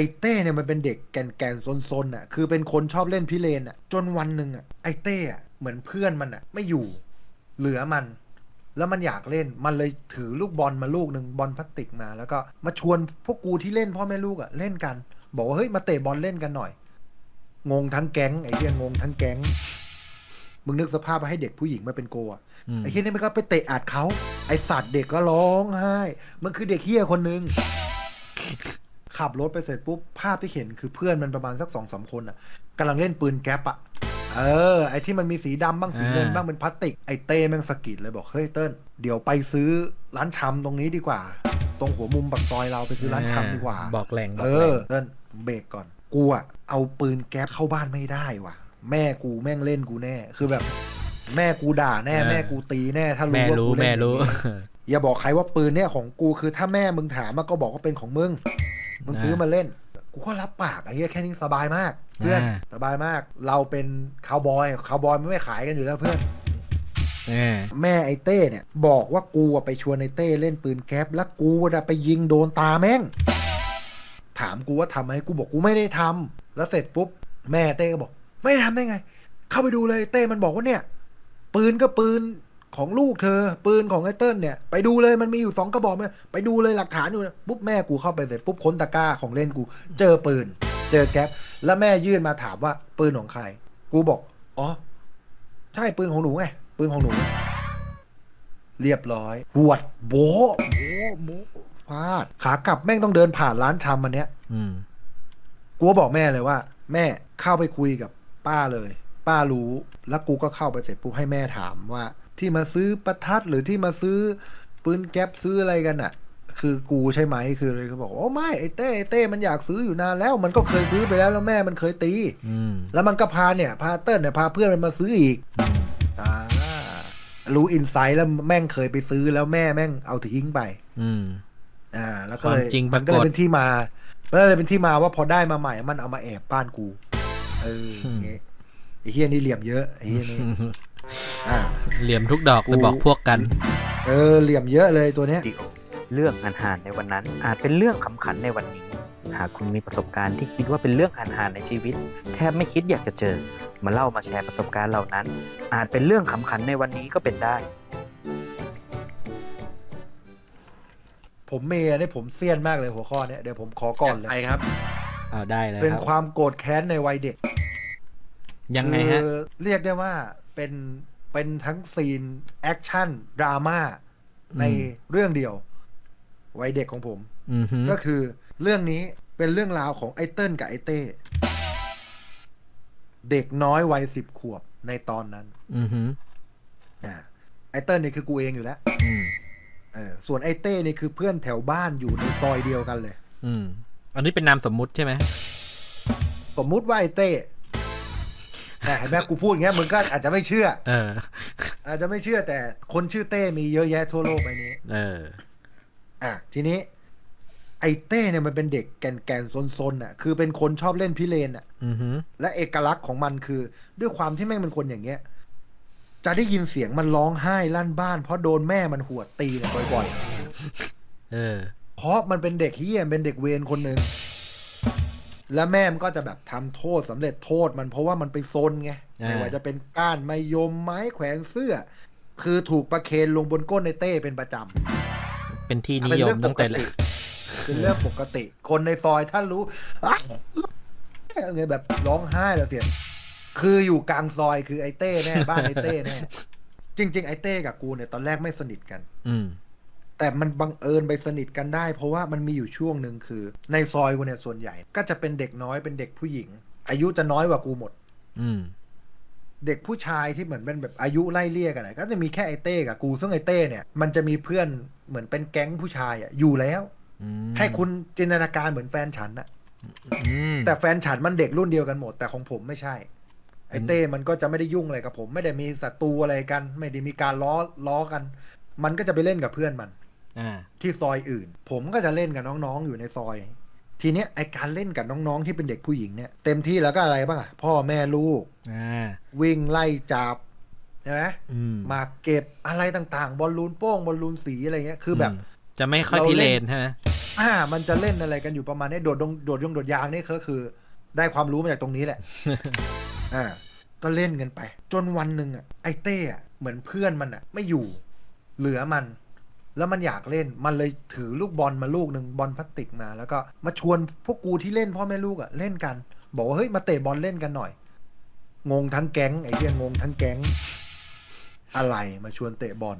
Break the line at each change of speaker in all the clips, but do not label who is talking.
อ้เต้เนี่ยมันเป็นเด็กแก่นๆซนๆอะคือเป็นคนชอบเล่นพิเรนอะ จนวันหนึ่งอะไอ้เต้อะเหมือนเพื่อนมันอะ ไม่อยู่ เหลือมัน แล้วมันอยากเล่นมันเลยถือลูกบอลมาลูกหนึ่งบอลพลาสติกมา แล้วก็มาชวนพวกกูที่เล่นพ่อแม่ลูกอะเล่นกัน บอกว่าเฮ้ยมาเตะบอลเล่นกันหน่อย งงทั้งแก๊งไอ้เหี้ยงงทั้งแก๊งมึงนึกสภาพว่าให้เด็กผู้หญิงมาเป็นโกอะ
อืม
ไอ้เฮียนี่มันก็ไปเตะอัดเขาไอสัตว์เด็กก็ร้องไห้ มันคือเด็กเฮียคนนึง ขับรถไปเสร็จปุ๊บภาพที่เห็นคือเพื่อนมันประมาณสักสองสามคนอะกำลังเล่นปืนแก๊ปอะเออ ไอที่มันมีสีดำบ้างสีเงิน
อ่า
บ้างเป็นพลาสติกไอเต้แม่งสะกิดเลยบอกเฮ้ยเติ้ลเดี๋ยวไปซื้อร้านชำตรงนี้ดีกว่า ตรงหัวมุมปากซอยเราไปซื้อร้านชำดีกว่า
บอกแหล่งบอ
เอก
แหล่
องเติ้ลเบรกก่อนกูอะเอาปืนแก๊ปเข้าบ้านไม่ได้ว่ะ แม่กูแม่งเล่นกูแน่ คือแบบ แม่กูด่าแน่แม่กูตีแน่ ถ้ารู้
แม่
ว่า
รู้
กูเล่น
แม่รู้
อย่างนี้อย่าบอกใครว่าปืนเนี่ยของกูคือถ้าแม่มึงถามมันก็บอกว่าเป็นของมึง มึงซื้อมาเล่น กูก็รับปากไอ้เหี้ยแค่นี้สบายมาก เพื่อน
อ่า
สบายมาก เราเป็นคาวบอยคาวบอยมันไม่ขายกันอยู่แล้วเพื่อน
เออ
แม่ไอ้เต้เนี่ย บอกว่ากูอะไปชวนไอ้เต้เล่นปืนแก๊ปแล้วกูอะไปยิงโดนตาแม่ง ถามกูว่าทำไหมกูบอกกูไม่ได้ทำแล้วเสร็จปุ๊บ แม่เต้ก็บอก ไม่ได้ทำได้ไง เข้าไปดูเลยเต้มันบอกว่าเนี่ย ปืนก็ปืน ของลูกเธอ ปืนของไอ้เติ้ลเนี่ยไปดูเลยมันมีอยู่สองกระบอกเนี่ยไปดูเลยหลักฐานอยู่นะปุ๊บแม่กูเข้าไปเสร็จปุ๊บค้นตะกร้าของเล่นกู เจอปืน เจอแก๊ปแล้วแม่ยื่นมาถามว่าปืนของใคร กูบอกอ๋อใช่ปืนของหนูไงปืนของหนู เรียบร้อยหวดโบะโบะโบะพลาดขากลับแม่งต้องเดินผ่านร้านชำมันเนี้ย
อืม
กูก็บอกแม่เลยว่า แม่เข้าไปคุยกับป้าเลย ป้ารู้แล้วกูก็เข้าไปเสร็จปุ๊บให้แม่ถามว่า ที่มาซื้อประทัดหรือที่มาซื้อปืนแก๊ปซื้ออะไรกันอะ คือกูใช่ไหมคือเลยก็บอกโอ้ไม่ไอ้เต้ไอ้เต้มันอยากซื้ออยู่นานแล้ว มันก็เคยซื้อไปแล้วแล้วแม่มันเคยตี
อืม
แล้วมันก็พาเนี่ยพาเติ้ลเนี่ยพาเพื่อนมันมาซื้ออีก
อืม
อ่ารู้อินไซต์แล้วแม่งเคยไปซื้อแล้วแม่แม่งเอาทิ้งไป
อืม
อ่า แล้วก็เลย
ความจริง
มันก็เล
ปรากฏ
ยเป็นที่มาแล้วเลยเป็นที่มาว่าพอได้มาใหม่มันเอามาแอบบ้านกู เอออย่างเงี้ยไอ้เฮียนี่เหลี่ยมเยอะไอ้เฮียนี่ อ่า
เหลี่ยมทุกดอกไป
กู
บอกพวกกัน
เออ เหลี่ยมเยอะเลยตัวเนี้ย
ดิโอเรื่องหันหานในวันนั้น อาจเป็นเรื่องขำขันในวันนี้ หากคุณมีประสบการณ์ที่คิดว่าเป็นเรื่องหันหานในชีวิต แทบไม่คิดอยากจะเจอ มาเล่ามาแชร์ประสบการณ์เหล่านั้น อาจเป็นเรื่องขำขันในวันนี้ก็เป็นได้
ผมเมย์เนี่ยผมเซียนมากเลยหัวข้อเนี้ยเดี๋ยวผมขอก่อนเลย
ไปครับ
เอาได้เลย
เป็น
ครับ
ความโกรธแค้นในวัยเด็ก
ยังไงฮะ
คือเรียกได้ว่า เป็นเป็นทั้งซีน แอคชั่น ดราม่า ใน
อืม
เรื่องเดียว วัยเด็กของผม
อืมฮึ
ก็คือเรื่องนี้เป็นเรื่องราวของไอเติ้ลกับไอเต้ เด็กน้อยวัยสิบขวบในตอนนั้น
อืมฮึ
อ่าไอเติ้ลนี่คือกูเองอยู่แล้ว
อืม
เออส่วนไอเต้นี่คือเพื่อนแถวบ้านอยู่ในซอยเดียวกันเลย
อืม อันนี้เป็นนามสมมุติใช่ไหม
สมมุติว่าไอเต้ แต่เห็นไหมกูพูดอย่างเงี้ยมึงก็อาจจะไม่เชื่อ
เออ
อาจจะไม่เชื่อแต่คนชื่อเต้มีเยอะแยะทั่วโลกใบนี้
เออ
อะทีนี้ ไอเต้เนี่ยมันเป็นเด็กแก่นๆซนๆอะ คือเป็นคนชอบเล่นพิเรนอะ
อืมฮึ
และเอกลักษณ์ของมันคือ ด้วยความที่แม่งเป็นคนอย่างเงี้ย จะได้ยินเสียงมันร้องไห้ลั่นบ้าน เพราะโดนแม่มันหวดตีเนี่ยบ่อย
เออ
ๆ เพราะมันเป็นเด็กเฮี้ยเป็นเด็กเวรคนหนึ่ง และแม่มันก็จะแบบทำโทษสำเร็จโทษมันเพราะว่ามันไปซนไง
อ่า
ไม่ว่าจะเป็นก้านไมยมไม้แขวนเสื้อ คือถูกประเคนลงบนก้นในเต้เป็นประจำ
เป็นที่นิ
เป็น
ยม
เรื่องป
ตั้ง
ก
แต่
ติเป็นเรื่องปกติ คนในซอยถ้ารู้อะไงแบบร้องไห้แล้วเสียงคืออยู่กลางซอยคือไอ้เต้แน่บ้านไอ้เต้แน่จริง ๆ ไอ้เต้กับกูเนี่ยตอนแรกไม่สนิทกัน
อืม
แต่มันบังเอิญไปสนิทกันได้ เพราะว่ามันมีอยู่ช่วงหนึ่งคือ ในซอยกูเนี่ยส่วนใหญ่ ก็จะเป็นเด็กน้อยเป็นเด็กผู้หญิง อายุจะน้อยกว่ากูหมด
อืม
เด็กผู้ชายที่เหมือนเป็นแบบอายุไล่เลี่ยกันอะก็จะมีแค่ไอ้เต้กับกูซึ่งไอ้เต้เนี่ย มันจะมีเพื่อนเหมือนเป็นแก๊งผู้ชายอะอยู่แล้ว
อืม
ให้คุณจินตนาการเหมือนแฟนฉันอะ
อืม
แต่แฟนฉันมันเด็กรุ่นเดียวกันหมด แต่ของผมไม่ใช่ ไอ้เต้มันก็จะไม่ได้ยุ่งอะไรกับผม ไม่ได้มีศัตรูอะไรกัน ไม่ได้มีการล้อล้อกัน มันก็จะไปเล่นกับเพื่อนมัน
อ่า
ที่ซอยอื่น ผมก็จะเล่นกับน้องๆ อยู่ในซอย ทีเนี้ยไอการเล่นกับน้องๆที่เป็นเด็กผู้หญิงเนี่ยเต็มที่แล้วก็อะไรบ้างอะพ่อแม่ลูก
อ่า
วิ่งไล่จับใช่ไหม
อืม
มาเก็บอะไรต่างๆ บอลลูนโป้งบอลลูนสีอะไรเงี้ยคือแบบ
มจะไม่ค่อย
เรา
พิ
เล่
เร
น
นใช่ไหม
ใช่อ่า มันจะเล่นอะไรกันอยู่ประมาณนี้โดดดงโดดยงโดดยางนี่ก็คือ ได้ความรู้มาจากตรงนี้แหละ อ่า ก็เล่นกันไป จนวันหนึ่งอะไอ้เต้อะเหมือนเพื่อนมันอะ ไม่อยู่ เหลือมัน แล้วมันอยากเล่นมันเลยถือลูกบอลมาลูกหนึ่งบอลพลาสติกมา แล้วก็มาชวนพวกกูที่เล่นพ่อแม่ลูกอะเล่นกัน บอกว่าเฮ้ยมาเตะบอลเล่นกันหน่อย งงทั้งแก๊งไอ้เหี้ยงงทั้งแก๊งอะไรมาชวนเตะบอล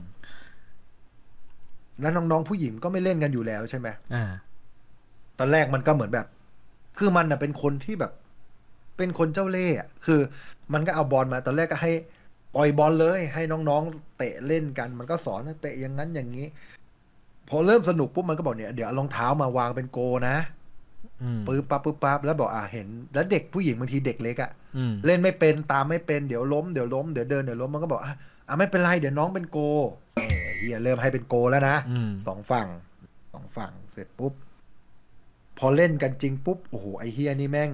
แล้วน้องๆผู้หญิงก็ไม่เล่นกันอยู่แล้วใช่ไหม
อ่า
ตอนแรกมันก็เหมือนแบบ คือมันน่ะเป็นคนที่แบบ เป็นคนเจ้าเล่ห์อะคือ มันก็เอาบอลมาตอนแรกก็ให้ ปล่อยบอลเลย ให้น้องๆ เตะเล่นกันมันก็สอนให้เตะอย่างนั้นอย่างนี้ พอเริ่มสนุกปุ๊บมันก็บอกเนี่ยเดี๋ยวเอารองเท้ามาวางเป็นโกนะ
อืม
ปึ๊บปั๊บปึ๊บปั๊บแล้วบอกอ่าเห็น แล้วเด็กผู้หญิงบางทีเด็กเล็กอะ
อืม
เล่นไม่เป็นตามไม่เป็นเดี๋ยวล้มเดี๋ยวล้มเดี๋ยวเดินเดี๋ยวล้มมันก็บอกอะอะไม่เป็นไรเดี๋ยวน้องเป็นโกเอ้ยเฮียเริ่มให้เป็นโกแล้วนะ
อืม
สองฝั่งสองฝั่งเสร็จปุ๊บ พอเล่นกันจริงปุ๊บโอ้โหไอเฮียนี่แม่ง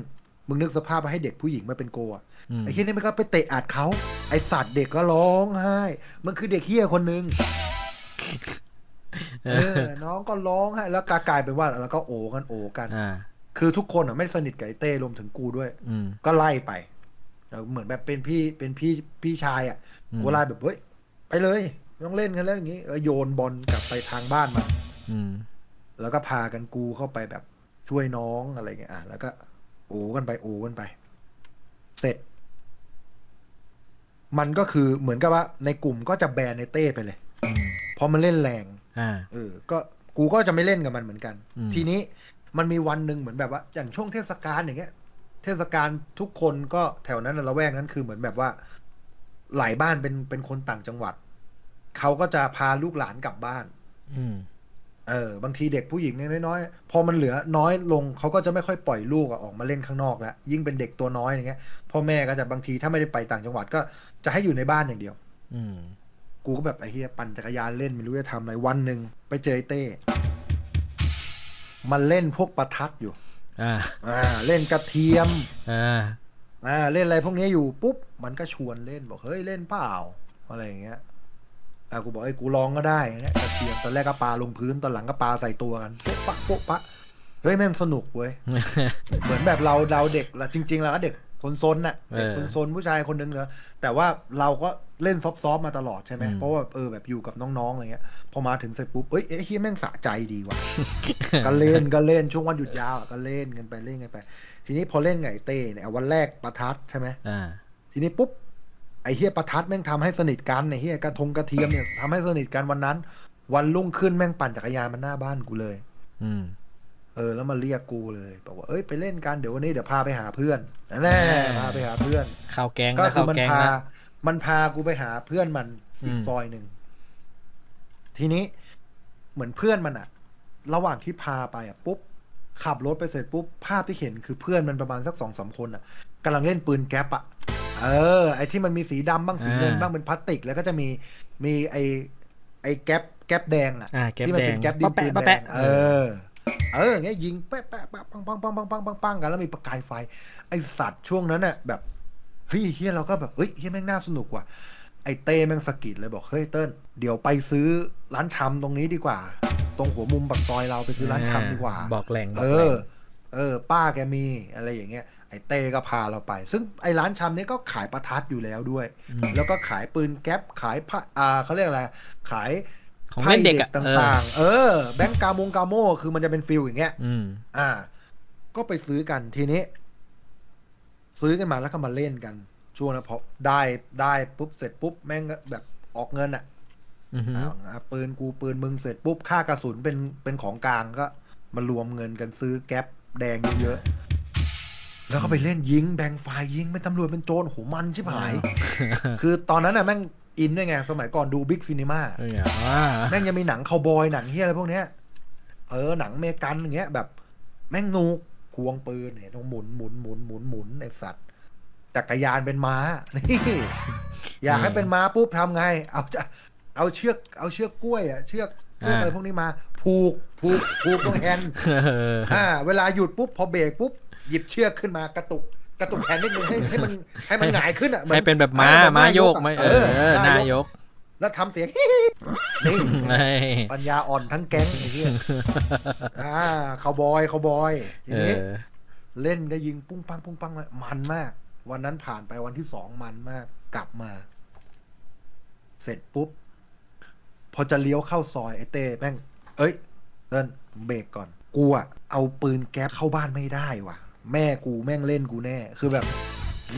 มึงนึกสภาพว่าให้เด็กผู้หญิงมาเป็นโกอะ
อืม
ไอเฮียนี่มันก็ไปเตะอัดเขาไอสัตว์เด็กก็ร้องไห้ มันคือเด็กเฮียคนนึงเออ น้องก็ร้องไห้แล้วกลายเป็นว่าแล้วก็โอกันโอกัน
อ่า
คือทุกคนอะไม่สนิทกับไอเต้รวมถึงกูด้วย
อืม
ก็ไล่ไปเออเหมือนแบบเป็นพี่เป็นพี่พี่ชายอะ
อืม
กูไล่แบบเฮ้ยไปเลยไม่ต้องเล่นกันแล้วอย่างงี้เออโยนบอลกลับไปทางบ้านมัน
อืม
แล้วก็พากันกูเข้าไปแบบช่วยน้องอะไรเงี้ยอะแล้วก็ โอ้กันไปโอ้กันไป เสร็จ มันก็คือเหมือนกับว่า ในกลุ่มก็จะแบนในเต้ไปเลย
อืม
เพราะมันเล่นแรง
อ่า
เออ ก็กูก็จะไม่เล่นกับมันเหมือนกัน
อืม
ทีนี้มันมีวันหนึ่งเหมือนแบบว่า อย่างช่วงเทศกาลอย่างเงี้ย เทศกาลทุกคนก็แถวนั้นนะละแวกนั้นคือเหมือนแบบว่า หลายบ้านเป็นเป็นคนต่างจังหวัด เขาก็จะพาลูกหลานกลับบ้าน
อืม
เออบางทีเด็กผู้หญิงเนี่ยน้อยๆ พอมันเหลือน้อยลงเขาก็จะไม่ค่อยปล่อยลูกอะออกมาเล่นข้างนอกแล้วยิ่งเป็นเด็กตัวน้อยอย่างเงี้ยพ่อแม่ก็จะบางทีถ้าไม่ได้ไปต่างจังหวัดก็จะให้อยู่ในบ้านอย่างเดียว
อืม
กูก็แบบไอ้เฮียปั่นจักรยานเล่นไม่รู้จะทำอะไรวันหนึ่งไปเจอไอ้เต้มันเล่นพวกประทัดอยู่
อ่า
อ่า เล่นกระเทียม
อ่า
อ่า เล่นอะไรพวกนี้อยู่ปุ๊บ มันก็ชวนเล่นบอกเฮ้ยเล่นเปล่าอะไรอย่างเงี้ย อ่ากูบอกไอ้ยกูลองก็ได้นะกระเทียมตอนแรกก็ปาลงพื้นตอนหลังก็ปาใส่ตัวกันโป๊ะปะโป๊ะปะเฮ้ยแม่งสนุกเว้ยเหมือนแบบเราเราเด็กละจริงๆเราก็เด็กซนๆน่ะเด็ก
เออ
ซนๆผู้ชายคนนึงเนอะแต่ว่าเราก็เล่นซอฟต์ๆมาตลอดใช่ไหม
อืม
เพราะว่าเออแบบอยู่กับน้องๆอะไรเงี้ยพอมาถึงเสร็จปุ๊บเอ้ยเอ้ยเฮียแม่งสะใจดีว่ะก็เล่นก็เล่นช่วงวันหยุดยาวอะก็เล่นกันไปเล่นกันไป ทีนี้พอเล่นไงเต้เนี่ยวันแรกประทัดใช่ไหม
อ่า
ทีนี้ปุ๊บ ไอ้เฮียประทัดแม่งทำให้สนิทกันไอ้เฮียกระทงกระเทียมเนี่ยทำให้สนิทกันวันนั้น วันรุ่งขึ้นแม่งปั่นจักรยานมาหน้าบ้านกูเลย
อืม
เออ แล้วมาเรียกกูเลยบอกว่าเอ้ยไปเล่นกันเดี๋ยววันนี้เดี๋ยวพาไปหาเพื่อนนั่นแน่
อ่า
พาไปหาเพื่อน
เข้าแกง
ก็
แล้ว
คือ
เข้า
มัน
แกง
พา
แล้ว
มันพากูไปหาเพื่อนมันอีก
อืม
ซอยหนึ่งทีนี้เหมือนเพื่อนมันอะระหว่างที่พาไปอะปุ๊บขับรถไปเสร็จปุ๊บภาพที่เห็นคือเพื่อนมันประมาณสักสองสามคนอะกำลังเล่นปืนแก๊ปอะ เออ ไอที่มันมีสีดำบ้างสีเงินบ้างเป็นพลาสติก แล้วก็จะมีมีไอไอแก๊ปแก๊ปแดงอะ
อ่าแก๊ป
ที่มั
แด
เป็
ง
นแก๊ปดินปืน
ปะ
แด
แปะ
ง
ปะ
เอ
แปะ
อเอออย่างเงี้ยยิงแป๊ะแป๊ะแป๊ะปังปังปังปังปังปังปังกันแล้วมีประกายไฟ ไอสัตว์ช่วงนั้นน่ะแบบเฮ้ยเฮียเราก็แบบเฮ้ยเฮียแม่งน่าสนุกว่ะไอเต้แม่งสะกิดเลยบอกเฮ้ยเติ้ลเดี๋ยวไปซื้อร้านชำตรงนี้ดีกว่า ตรงหัวมุมปากซอยเราไปซื้อร้านชำดีกว่า
บอกแหล่งบ
เอ
อกแหล่
อ
ง
เออ ป้าแกมีอะไรอย่างเงี้ยไอเต้ก็พาเราไป ซึ่งไอร้านชำเนี้ก็ขายประทัดอยู่แล้วด้วย
อืม
แล้วก็ขายปืนแก๊ปขายผ้าอ่าเขาเรียกอะไร ขาย
ของเล่นเด็กอะ
ไพ่
เออ
ต่างๆ เออ แบงก์กามงกาโมคือมันจะเป็นฟิลอย่างเงี้ย
อืม
อ่า ก็ไปซื้อกันทีนี้ ซื้อกันมาแล้วก็มาเล่นกัน ช่วงนั้นพอได้ได้ปุ๊บเสร็จปุ๊บแม่งก็แบบออกเงินอะ
อือหือ
เอาอะปืนกูปืนมึงเสร็จปุ๊บค่ากระสุนเป็นเป็นของกลางก็มารวมเงินกันซื้อแก๊ป แดงเยอะๆแล้วก็ไปเล่นยิงแบ่งฝ่ายยิงเป็นตำรวจเป็นโจรโหมันชิบหาย คือตอนนั้นน่ะแม่งอินด้วยไง สมัยก่อนดูบิ๊กซีนีมา
เอออ่า
แม่งยังมีหนังคาวบอยหนังเฮียอะไรพวกเนี้ย เออหนังอเมริกันอย่างเงี้ย แบบ แม่งนูกควงปืนเนี่ยต้องหมุนหมุนหมุนหมุนหมุนไอสัตว์จักรยานเป็นม้านี่อยากให้เป็นม้าปุ๊บทำไง เอาจะเอาเชือกเอาเชือกกล้วยอะเชือกเชือกอะไรพวกนี้มา ผูกผูกผูกตรงแฮนด์
เออ
อ่า เวลาหยุดปุ๊บพอเบรกปุ๊บหยิบเชือกขึ้นมากระตุกกระตุกแฮนด์นิดนึงให้ให้มันให้มันหงายขึ้นอะหมือ
ให้เป็นแบบม้า
อ่
ม้าโยก
อะ
ไหม
เอ
เอ
อ
อ
ม้
นายก
เแล้วทำเสียงนี่
ไม่
ปัญญาอ่อนทั้งแก๊งไอ้เหี้ยอ่าคาวบอยคาวบอยที
เอ
นี้
อ
เล่นก็ยิงปุ้งปังปุ้งปังมามันมาก วันนั้นผ่านไปวันที่สองมันมาก กลับมา เสร็จปุ๊บ พอจะเลี้ยวเข้าซอยไอ้เต้แม่ง เอ้ยเดินเบรกก่อน กูอะเอาปืนแก๊สเข้าบ้านไม่ได้ว่ะ แม่กูแม่งเล่นกูแน่ คือแบบ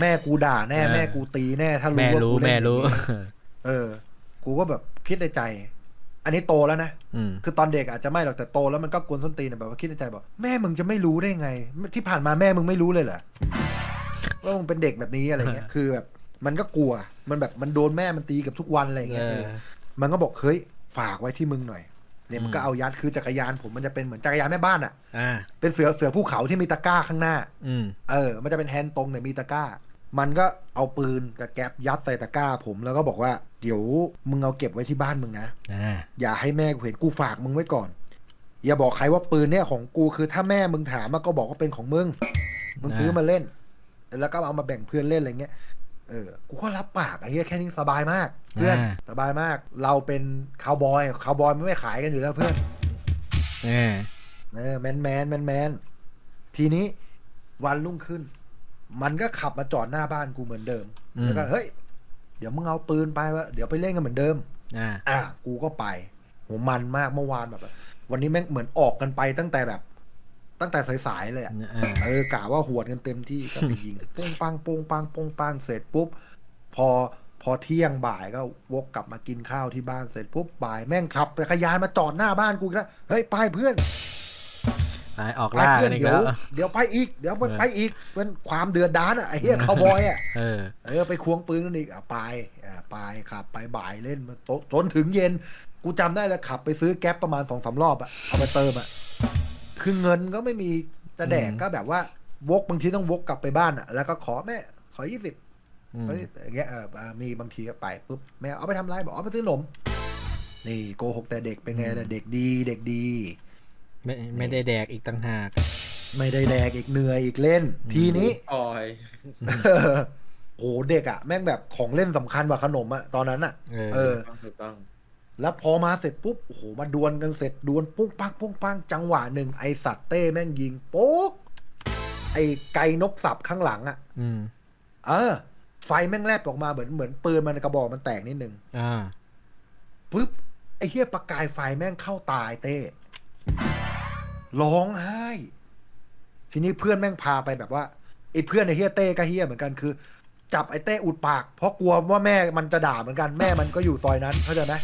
แม่กูด่าแน่
เออ
แม่กูตีแน่ ถ้ารู้
แม่
ว่า
รู้
กูเล่น
แม่รู้
อย่างนี้เออ กูก็แบบคิดในใจ อันนี้โตแล้วนะ
อืม
คือตอนเด็กอาจจะไม่หรอกแต่โตแล้วมันก็กวนส้นตีนอะแบบว่าคิดในใจบอกแม่มึงจะไม่รู้ได้ไง ที่ผ่านมาแม่มึงไม่รู้เลยเหรอว่ามึงเป็นเด็กแบบนี้อะไรเงี้ย คือแบบมันก็กลัวมันแบบมันโดนแม่มันตีกับทุกวันอะไร
เอ
เงี้ย
อ
เออมันก็บอกเฮ้ยฝากไว้ที่มึงหน่อย เนี่ยมันก็
อืม
เอายัดคือจักรยานผมมันจะเป็นเหมือนจักรยานแม่บ้านอะ
อ่า
เป็นเสือเสือภูเขาที่มีตะกร้าข้างหน้า
อืม
เออ มันจะเป็นแฮนด์ตรงเนี่ยมีตะกร้า มันก็เอาปืนกับแก๊ปยัดใส่ตะกร้าผมแล้วก็บอกว่า เดี๋ยวมึงเอาเก็บไว้ที่บ้านมึงนะ
อ่า
อย่าให้แม่กูเห็นกูฝากมึงไว้ก่อน อย่าบอกใครว่าปืนเนี่ยของกูคือถ้าแม่มึงถามมาก็บอกว่าเป็นของมึง มึงซื้อมาเล่น แล้วก็เอามาแบ่งเพื่อนเล่นอะไรเงี้ย เออ กูก็รับปากไอ้เหี้ยแค่นี้สบายมาก เพื่อน
อ่า
สบายมาก เราเป็นคาวบอยคาวบอยมันไม่ขายกันอยู่แล้วเพื่อน
เออ
เออแมนแมนแมนแมนทีนี้วันรุ่งขึ้น มันก็ขับมาจอดหน้าบ้านกูเหมือนเดิม
อืม
แล้วก็เฮ้ย เดี๋ยวมึงเอาปืนไปวะเดี๋ยวไปเล่นกันเหมือนเดิม
อ่า
อะกูก็ไปโหมันมากเมื่อวานแบบ วันนี้แม่งเหมือนออกกันไปตั้งแต่แบบ ตั้งแต่สายๆเลยอะ
เออ
เออกะว่าหวดกันเต็มที่ก็ไปยิงโป้งปังโป้งปังโป้งปังเสร็จปุ๊บ พอพอเที่ยงบ่ายก็วกกลับมากินข้าวที่บ้านเสร็จปุ๊บบ่ายแม่งขับจักรยานมาจอดหน้าบ้านกูอีกแล้วเฮ้ยไปเพื่อน
ไปออก
ไป
ล่า
เพื่
กั
อน
นอีก
เดี๋ย
แล้วว
เดี๋ยวไปอีก เดี๋ยว
เออ
ไปอีกเป็นความเดือดดานอะไอ้เหี้ยคาวบอยอะ
เออ
เออไปควงปืนกันอีกอะไปอะไปขับไปบ่ายเล่นมาโตะจนถึงเย็น กูจำได้แล้วขับไปซื้อแก๊ปประมาณสองสามรอบอะเอาไปเติมอะ คือเงินก็ไม่มีจะแดก
อืม
ก็แบบว่าวกบางทีต้องวกกลับไปบ้านอะ แล้วก็ขอแม่ขอยี่สิบ
อืม
เฮ้ยอย่างเงี้ยเอออะมีบางทีก็ไปปุ๊บแม่เอาไปทำอะไรบอกเอาไปซื้อขนมนี่โกหกแต่เด็กเป็นไงล่ะเด็กดีเด็กดี
ไม่ไม่ได้แดกอีกต่างหาก
ไม่ได้แดกอีกเหนื่อยอีกเล่น ทีนี้
ออย
โหเด็กอะแม่งแบบของเล่นสำคัญกว่าขนมอะตอนนั้นอะ
เออ
เออ
ต้องถูกต้อง
แล้วพอมาเสร็จปุ๊บโอ้โหมาดวลกันเสร็จดวลปุ้งปังปุ้งปังจังหวะหนึ่งไอสัตว์เต้แม่งยิงโป๊กไอไก่นกสับข้างหลังอะ
อืม
เออ ไฟแม่งแลบออกมาเหมือนเหมือนปืนมันกระบอกมันแตกนิดนึง
อ่า
ปุ๊บไอเฮียประกายไฟแม่งเข้าตายเต้ร้องไห้ ทีนี้เพื่อนแม่งพาไปแบบว่าไอ้เพื่อนไอ้เฮียเต้ก็เฮียเหมือนกันคือ จับไอ้เต้อุดปาก เพราะกลัวว่าแม่มันจะด่าเหมือนกันแม่มันก็อยู่ซอยนั้นเข้าใจไหม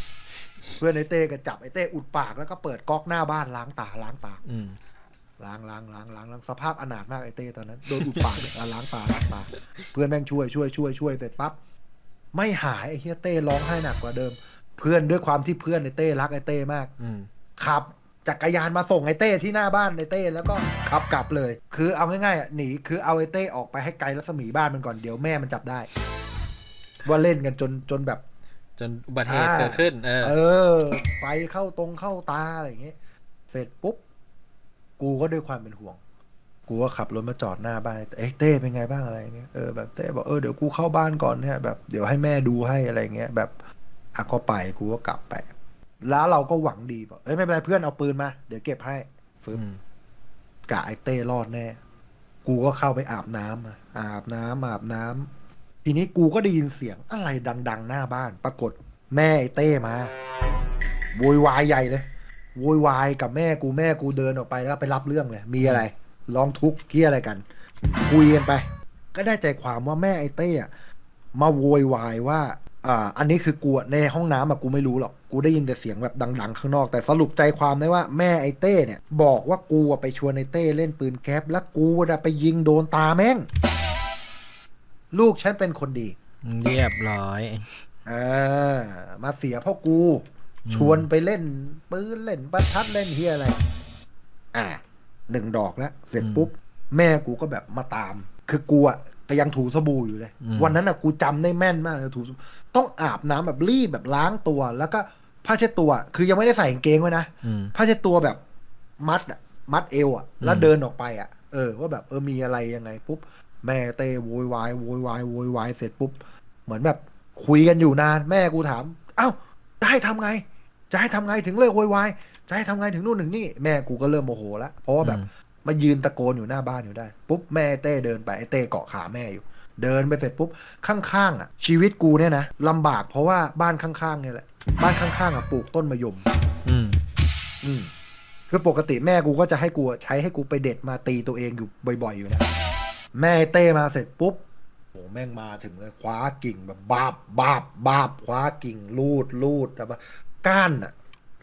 เพื่อนไอ้เต้ก็จับไอ้เต้อุดปากแล้วก็เปิดก๊อกหน้าบ้านล้างตาล้างตา
อืม
ล้างล้างล้างล้างล้างสภาพอนาถมากไอ้เต้ตอนนั้นโดนอุดปากอะล้างตาล้างตา เพื่อนแม่งช่วยช่วยช่วยช่วยเสร็จปั๊บไม่หายไอ้เฮียเต้ร้องไห้หนักกว่าเดิม เพื่อนด้วยความที่เพื่อนไอ้เต้รักไอ้เต้มาก
อืม
ขับจักรยานมาส่งไอ้เต้ที่หน้าบ้านไอ้เต้แล้วก็ขับกลับเลย คือเอาง่ายๆอะหนีคือเอาไอ้เต้ออกไปให้ไกลรัศมีบ้านมันก่อนเดี๋ยวแม่มันจับได้ ว่าเล่นกันจนจนแบบ
จนอุบัติเหตุ
อ่า
เกิดขึ้น เออ
เออไฟเข้าตรงเข้าตาอะไรอย่างเงี้ยเสร็จปุ๊บ กูก็ด้วยความเป็นห่วง กูก็ขับรถมาจอดหน้าบ้านเอ้ยเต้เป็นไงบ้างอะไรเงี้ยเออแบบเต้บอกเออเดี๋ยวกูเข้าบ้านก่อนเนี่ยแบบเดี๋ยวให้แม่ดูให้อะไรเงี้ยแบบอะก็ไปกูก็กลับไป แล้วเราก็หวังดีบอกเอ้ยไม่เป็นไรเพื่อนเอาปืนมา เดี๋ยวเก็บให้ฟึบ
อืม
กะไอ้เต้รอดแน่ กูก็เข้าไปอาบน้ำอะอาบน้ำอาบน้ำ ทีนี้กูก็ได้ยินเสียงอะไรดัง ๆ หน้าบ้าน ปรากฏแม่ไอ้เต้มาโวยวายใหญ่เลยโวยวายกับแม่กูแม่กูเดินออกไปแล้วไปรับเรื่องเลยมีอะไรร้องทุกข์เกี้ยอะไรกัน คุยกันไป ก็ได้ใจความว่าแม่ไอ้เต้อะมาโวยวายว่าอ่าอันนี้คือกูอะในห้องน้ำอะกูไม่รู้หรอก กูได้ยินแต่เสียงแบบดัง ๆ ข้างนอก แต่สรุปใจความได้ว่าแม่ไอ้เต้เนี่ย บอกว่ากูไปชวนไอ้เต้เล่นปืนแก๊ปแล้วกูอะไปยิงโดนตาแม่ง ลูกฉันเป็นคนดี
เรียบร้อย
เออมาเสียเพราะกู
อืม
ชวนไปเล่นปืนเล่นประทัดเล่นเฮียอะไร อ่าหนึ่งดอกแล้ว เสร็จปุ๊บ แม่กูก็แบบมาตาม คือกูอะก็ยังถูสบู่อยู่เลย
อืม
วันนั้นอะกูจำได้แม่นมากเลยถูสบู่ต้องอาบน้ำแบบรีบแบบล้างตัว แล้วก็ผ้าเช็ดตัว คือยังไม่ได้ใส่กางเกงไว้นะ
อืม
ผ้าเช็ดตัวแบบมัดอะมัดเอวอะแล้ว
อืม
เดินออกไปอะเออว่าแบบเออมีอะไรยังไงปุ๊บ แม่เตโวยวายโวยวายโวยวายเสร็จปุ๊บ เหมือนแบบคุยกันอยู่นาน แม่กูถาม เอ้าจะให้ทำไง จะให้ทำไงถึงเลิกโวยวายจะให้ทำไงถึงนู่นถึงนี่แม่กูก็เริ่มโมโหแล้วเพราะว่าแบบ
อืม
มายืนตะโกนอยู่หน้าบ้านอยู่ได้ ปุ๊บแม่เต้เดินไปไอ้เต้เกาะขาแม่อยู่ เดินไปเสร็จปุ๊บข้างๆอะ ชีวิตกูเนี่ยนะลำบากเพราะว่าบ้านข้างๆเนี่ยแหละบ้านข้างๆอะปลูกต้นมะยม
อืม
อืมคือปกติแม่กูก็จะให้กูใช้ให้กูไปเด็ดมาตีตัวเองอยู่บ่อยๆอยู่นะ แม่เต้มาเสร็จปุ๊บโอ้แม่งมาถึงเลยคว้ากิ่งแบบบาบบาบบาบคว้ากิ่งลูดลูดแบบว่าก้านอะ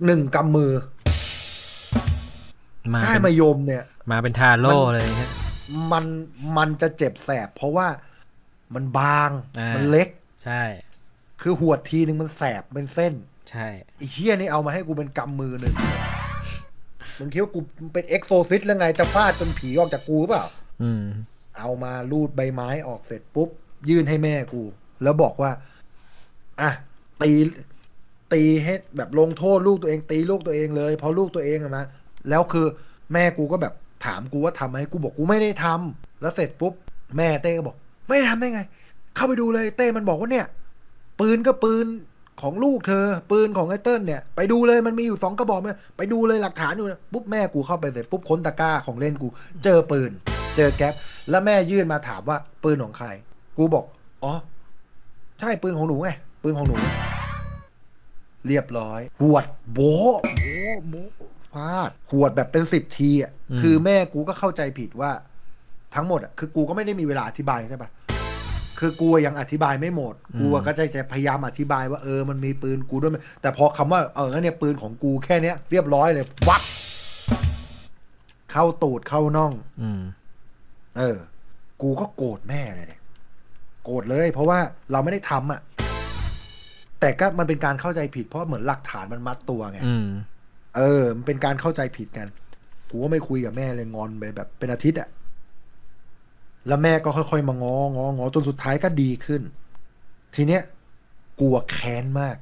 หนึ่งกำมือ
มา
ก้าน
เป็น
มะยมเนี่ย
มาเป็นทาโร่เลยฮะ
มันมันจะเจ็บแสบ เพราะว่ามันบาง
อ่ามั
มันเล็ก
ใช่
คือหวดทีนึงมันแสบเป็นเส้น
ใช่
ไอ้เฮี้ยนี่เอามาให้กูเป็นกำมือหนึ่งมึงคิดว่ากูเป็นเอ็กโซซิสแล้วไงจะฟาดจนผีออกจากกูหรือเปล่า
อืม
เอามาลูดใบไม้ออกเสร็จปุ๊บ ยื่นให้แม่กู แล้วบอกว่า อะตีตีให้แบบลงโทษลูกตัวเอง ตีลูกตัวเองเลยเพราะลูกตัวเองอะมาแล้วคือแม่กูก็แบบถามกูว่าทำไหมกูบอกกูไม่ได้ทำแล้วเสร็จปุ๊บ แม่เต้ก็บอก ไม่ได้ทำได้ไง เข้าไปดูเลยเต้มันบอกว่าเนี่ย ปืนก็ปืนของลูกเธอ ปืนของไอ้เติ้ลเนี่ย ไปดูเลยมันมีอยู่สองกระบอกเนี่ยไปดูเลยหลักฐานอยู่นะปุ๊บแม่กูเข้าไปเสร็จปุ๊บค้นตะกร้าของเล่นกู เจอปืน เจอแก๊ปแล้วแม่ยื่นมาถามว่าปืนของใคร กูบอก อ๋อ ใช่ปืนของหนูไง ปืนของหนู เรียบร้อย หวดโบะโบะโบะพลาดหวดแบบเป็นสิบทีอะ
อืม
คือแม่กูก็เข้าใจผิดว่า ทั้งหมดอะ คือกูก็ไม่ได้มีเวลาอธิบายใช่ปะคือกูยังอธิบายไม่หมด กูอะก็จะจะพยายามอธิบายว่าเออมันมีปืนกูด้วย แต่พอคำว่าเอองั้นเนี่ยปืนของกูแค่เนี้ย เรียบร้อยเลยวับเข้าตูดเข้าน่อง
อืม
เออ กูก็โกรธแม่เลยเนี่ยโกรธเลย เพราะว่าเราไม่ได้ทำอะ แต่ก็มันเป็นการเข้าใจผิด เพราะเหมือนหลักฐานมันมัดตัวไง
อืม
เออ มันเป็นการเข้าใจผิดกัน กูก็ไม่คุยกับแม่เลยงอนไปแบบเป็นอาทิตย์อะ แล้วแม่ก็ค่อยๆมางององอจนสุดท้ายก็ดีขึ้น ทีเนี้ยกูอะแค้นมาก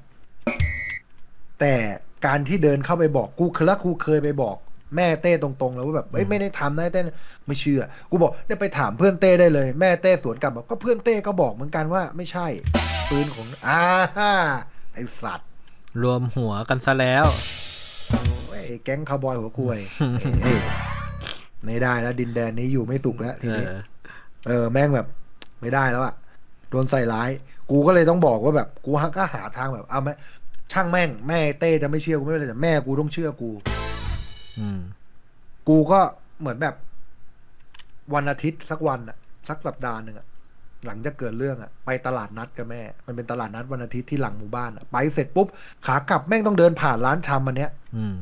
แต่การที่เดินเข้าไปบอกกูเคยละกูเคยไปบอก แม่เต้ตรงๆแล้วว่าแบบเอ้ยไม่ได้ทำนะเต้ไม่เชื่อ กูบอกเนี่ยไปถามเพื่อนเต้ได้เลย แม่เต้สวนกลับบอกก็เพื่อนเต้ก็บอกเหมือนกันว่าไม่ใช่ ปืนของอ่าฮ่าไอสัตว์
รวมหัวกันซะแล้ว
โอ้ยแก๊งคาวบอยหัวคุยเอ้ยไม่ได้แล้วดินแดนนี้อยู่ไม่สุขแล้วที
เอ
นี้
อ
เออแม่งแบบ ไม่ได้แล้วอะโดนใส่ร้าย กูก็เลยต้องบอกว่าแบบกูก็หาทางแบบเอาไหมช่างแม่งแม่เต้จะไม่เชื่อกูไม่เป็นไรแต่แม่กูต้องเชื่อกู
อืม
กูก็เหมือนแบบวันอาทิตย์สักวันอะสักสัปดาห์หนึ่งอะหลังจากเกิดเรื่องอะไปตลาดนัดกับแม่ มันเป็นตลาดนัดวันอาทิตย์ที่หลังหมู่บ้านอะไปเสร็จปุ๊บ ขากลับแม่งต้องเดินผ่านร้านชำอันเนี้ย
อืม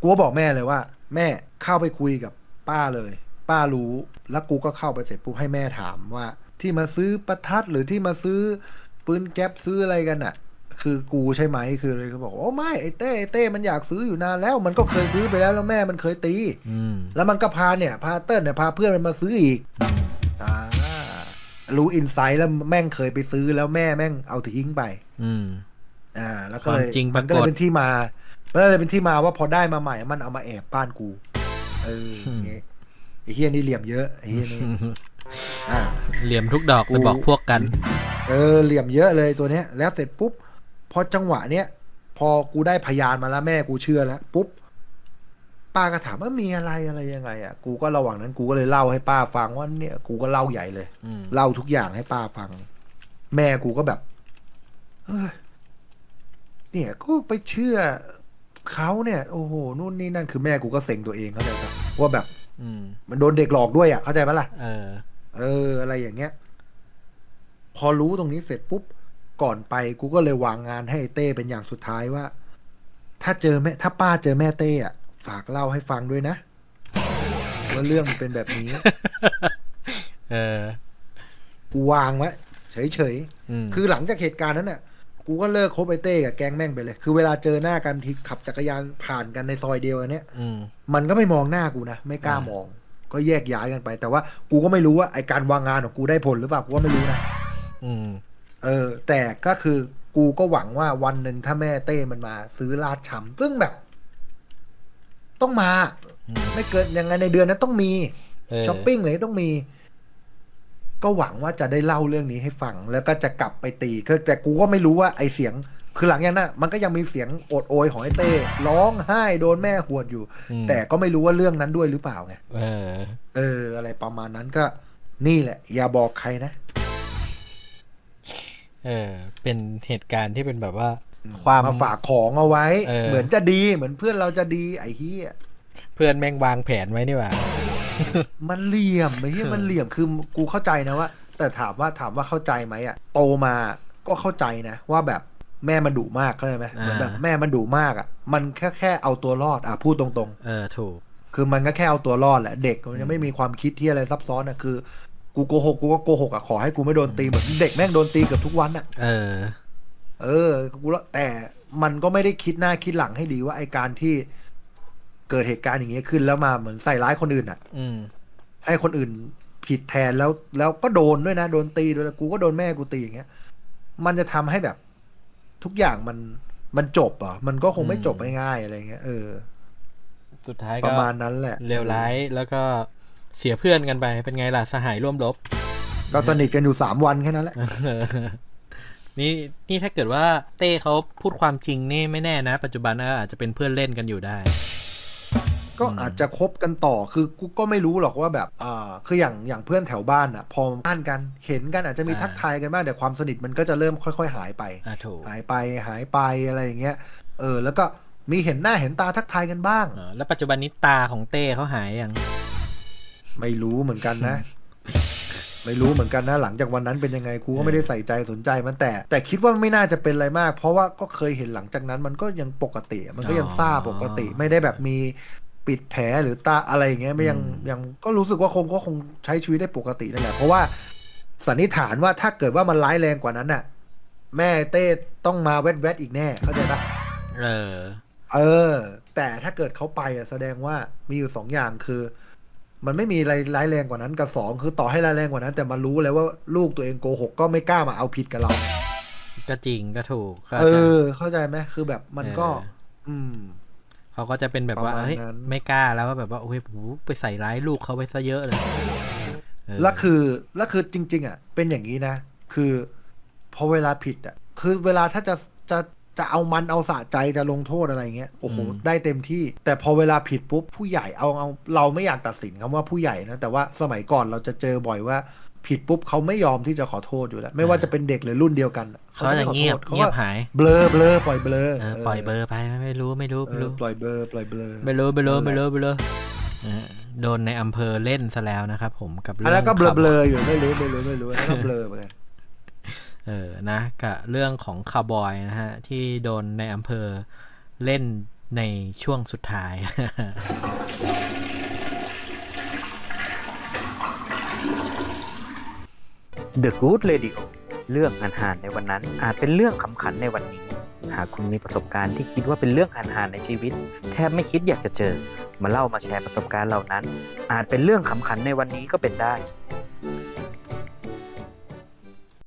กูก็บอกแม่เลยว่า แม่เข้าไปคุยกับป้าเลย ป้ารู้ แล้วกูก็เข้าไปเสร็จปุ๊บให้แม่ถามว่า ที่มาซื้อประทัดหรือที่มาซื้อปืนแก๊ปซื้ออะไรกันอะ คือกูใช่ไหมคือเลยเขาบอกว่าโอ้ไม่ไอ้เต้ไอ้เต้มันอยากซื้ออยู่นานแล้ว มันก็เคยซื้อไปแล้วแล้วแม่มันเคยตี
อืม
แล้วมันก็พาเนี่ย พาเติ้ลเนี่ยพาเพื่อนมันมาซื้ออีก
อืม
อ่ารู้อินไซต์แล้วแม่งเคยไปซื้อแล้วแม่แม่งเอาทิ้งไป
อืม
อ่า แล้วก็เลย
ความจริง
มันก็เล
ปรากฏ
ยเป็นที่มามันก็เลยเป็นที่มาว่าพอได้มาใหม่ มันเอามาแอบบ้านกู เอออย่างเงี้ยไอ้เฮียนี่เหลี่ยมเยอะไอ้เฮียนี่อ่า
เหลี่ยมทุกดอก
กู
ไปบอกพวกกัน
เออเหลี่ยมเยอะเลยตัวเนี้ย แล้วเสร็จปุ๊บพ อจังหวะเนี้ยพอกูได้พยานมาแล้วแม่กูเชื่อแล้วปุ๊บป้าก็ถามว่ามีอะไรอะไรยังไงอะกูก็ระหว่างนั้นกูก็เลยเล่าให้ป้าฟังว่าเนี่ยกูก็เล่าใหญ่เลย
อืม
เล่าทุกอย่างให้ป้าฟัง แม่กูก็แบบเอ้ยเนี่ยก็ไปเชื่อเขาเนี่ย โอ้โหนู่นนี่นั่นคือแม่กูก็เซ็งตัวเองเข้าใจปะว่าแบบ
อืม
มันโดนเด็กหลอกด้วยอะเข้าใจปะล่ะ
เออ
เออ อะไรอย่างเงี้ย พอรู้ตรงนี้เสร็จปุ๊บ ก่อนไปกูก็เลยวางงานให้ไอ้เต้เป็นอย่างสุดท้ายว่า ถ้าเจอแม่ถ้าป้าเจอแม่เต้อะฝากเล่าให้ฟังด้วยนะว่าเรื่องมันเป็นแบบนี้
เออ
กูวางไว้เฉย
อืม
ๆคือหลังจากเหตุการณ์นั้นน่ะ กูก็เลิกคบไอ้เต้กับแก๊งแม่งไปเลย คือเวลาเจอหน้ากันทีขับจักรยานผ่านกันในซอยเดียวกันเนี้ย
อืม
มันก็ไม่มองหน้ากูนะ ไม่กล้ามอง ก็แยกย้ายกันไป แต่ว่ากูก็ไม่รู้ว่าไอการวางงานของกูได้ผลหรือเปล่า กูก็ไม่รู้นะ
อืม
เออ แต่ก็คือกูก็หวังว่าวันหนึ่งถ้าแม่เต้มันมา ซื้อลาดชำซึ่งแบบ ต้องมา
อืม
ไม่เกินยังไงในเดือนนั้นต้องมี
เออ
ช้อปปิ้งเลยต้องมี ก็หวังว่าจะได้เล่าเรื่องนี้ให้ฟัง แล้วก็จะกลับไปตีคือแต่กูก็ไม่รู้ว่าไอเสียง คือหลังจากนั้นมันก็ยังมีเสียงโอดโอยของไอ้เต้ร้องไห้โดนแม่หวดอยู่
อืม
แต่ก็ไม่รู้ว่าเรื่องนั้นด้วยหรือเปล่าไง
เออ
เอออะไรประมาณนั้นก็ นี่แหละ อย่าบอกใครนะ
เออ เป็นเหตุการณ์ที่เป็นแบบว่า ความ
มาฝากของเอาไว้
เออ
เหมือนจะดีเหมือนเพื่อนเราจะดีไอ้เฮีย
เพื่อนแม่งวางแผนไว้นี่หว่า
มันเหลี่ยมไอ้เฮียมันเหลี่ยมคือกูเข้าใจนะว่า แต่ถามว่าถามว่าเข้าใจไหมอะโตมาก็เข้าใจนะ ว่าแบบแม่มันดุมากเข้าใจไหมเหมือนแบบ
อ่า
แม่มันดุมากอะ มันแค่แค่เอาตัวรอดอะพูดตรง
เออถูก
ๆคือมันก็แค่เอาตัวรอดแหละเด็กมันยังไม่มีความคิดที่อะไรซับซ้อนอะคือ กูโกหกกูก็โกหกอะขอให้กูไม่โดนตีเหมือนเด็กแม่งโดนตีเกือบทุกวันอะ
เออ
เออกูละแต่มันก็ไม่ได้คิดหน้าคิดหลังให้ดีว่าไอการที่เกิดเหตุการณ์อย่างเงี้ยขึ้นแล้วมาเหมือนใส่ร้ายคนอื่นอะ
อืม
ให้คนอื่นผิดแทนแล้วแล้วก็โดนด้วยนะ โดนตีด้วยแล้วกูก็โดนแม่กูตีอย่างเงี้ย มันจะทำให้แบบ ทุกอย่างมันมันจบเหรอะมันก็คงไม่
อืม
จบง่ายๆอะไรเงี้ยเออ
สุดท้าย
ป
ก็
ระมาณนั้นแหละ
เลวร้ายแล้วก็ เสียเพื่อนกันไป เป็นไงล่ะสหายร่วมรบ
ก็สนิทกันอยู่สามวันแค่นั้นแหละ
นี่นี่ถ้าเกิดว่าเต้เขาพูดความจริงนี่ไม่แน่นะ ปัจจุบันก็อาจจะเป็นเพื่อนเล่นกันอยู่ได้
ก็อาจจะคบกันต่อคือกูก็ไม่รู้หรอกว่าแบบอ่าคืออย่างอย่างเพื่อนแถวบ้านอะ พอบ้านกันเห็นกันอาจจะมี
อ่า
ทักทายกันบ้างแต่ความสนิทมันก็จะเริ่มค่อย ๆ หายไป
อะถูก
หายไปหายไปอะไรอย่างเงี้ยเออแล้วก็มีเห็นหน้าเห็นตาทักทายกันบ้าง
เออแล้วปัจจุบันนี้ตาของเต้เขาหายยัง
ไม่รู้เหมือนกันนะ ไม่รู้เหมือนกันนะ หลังจากวันนั้นเป็นยังไงกูก็ไม่ได้ใส่ใจสนใจมันแต่ แต่คิดว่าไม่น่าจะเป็นอะไรมาก เพราะว่าก็เคยเห็นหลังจากนั้นมันก็ยังปกติ มันก็ยัง
อ๋อ
ซ่าปกติ ไม่ได้แบบมีปิดแผลหรือตาอะไรอย่างเงี้ยไม่ยัง
อืม
ยังก็รู้สึกว่าคงก็คงใช้ชีวิตได้ปกตินั่นแหละเพราะว่าสันนิษฐานว่าถ้าเกิดว่ามันร้ายแรงกว่านั้นน่ะ แม่เต้ต้องมาแวดแวดๆอีกแน่เข้าใจปะ
เออ
เออ แต่ถ้าเกิดเขาไปอะแสดงว่ามีอยู่สองอย่างคือ มันไม่มีอะไรร้ายแรงกว่านั้นกับสองคือต่อให้ร้ายแรงกว่านั้น แต่มันรู้เลยว่าลูกตัวเองโกหกก็ไม่กล้ามาเอาผิดกับเรา
ก็จริงก็ถูกก็
เอ
จะ
อเข้าใจไหมคือแบบมันก็
เออ
อืม
เขาก็จะเป็นแบบว่า
ประมาณ
เฮ้ย
นั้น
ไม่กล้าแล้วว่าแบบว่าโอ้ยโหไปใส่ร้ายลูกเขาไปซะเยอะเลยเออ
แล้วคือแล้วคือจริง ๆ อะ เป็นอย่างนี้นะ คือ พอเวลาผิดอะ คือเวลาถ้าจะจะ จะเอามันเอาสะใจจะลงโทษอะไรเงี้ยโอ้โหได้เต็มที่ แต่พอเวลาผิดปุ๊บผู้ใหญ่เอาเอาเราไม่อยากตัดสินคำว่าผู้ใหญ่นะแต่ว่าสมัยก่อนเราจะเจอบ่อยว่าผิดปุ๊บเขาไม่ยอมที่จะขอโทษอยู่แล้ว ไม่ว่าจะเป็นเด็กหรือรุ่นเดียวกัน
เขาจะ
ไม่ขอ
เงียบ
โทษเขา
เงีย
ก็
บหาย
เบลอเบลอปล่อยเบลอ
เออปล่อยเบอร์ไปไม่ไม่รู้ไม่รู้
เอ
ไม่
อ
รู้
ปล่อยเบลอปล่อยเบลอ
ไม่รู้ไม่รู้
นั่
ไม่
นแหละ
รู้ไม่รู้เออโดนในอำเภอเล่นซะแล้วนะครับผมกับ
อั
เรื่
น
อง
นั้นก็เบลอ
ขับ
เบลออยู่ไม่รู้ไม่รู้ไม่รู้อันนั้นก็เบลอเหมือนกัน
เออนะกับเรื่องของคาวบอยนะฮะ ที่โดนในอำเภอเล่นในช่วงสุดท้าย
The Good Radio เรื่องหันหานในวันนั้น อาจเป็นเรื่องขำขันในวันนี้ หากคุณมีประสบการณ์ที่คิดว่าเป็นเรื่องหันหานในชีวิต แทบไม่คิดอยากจะเจอ มาเล่ามาแชร์ประสบการณ์เหล่านั้น อาจเป็นเรื่องขำขันในวันนี้ก็เป็นได้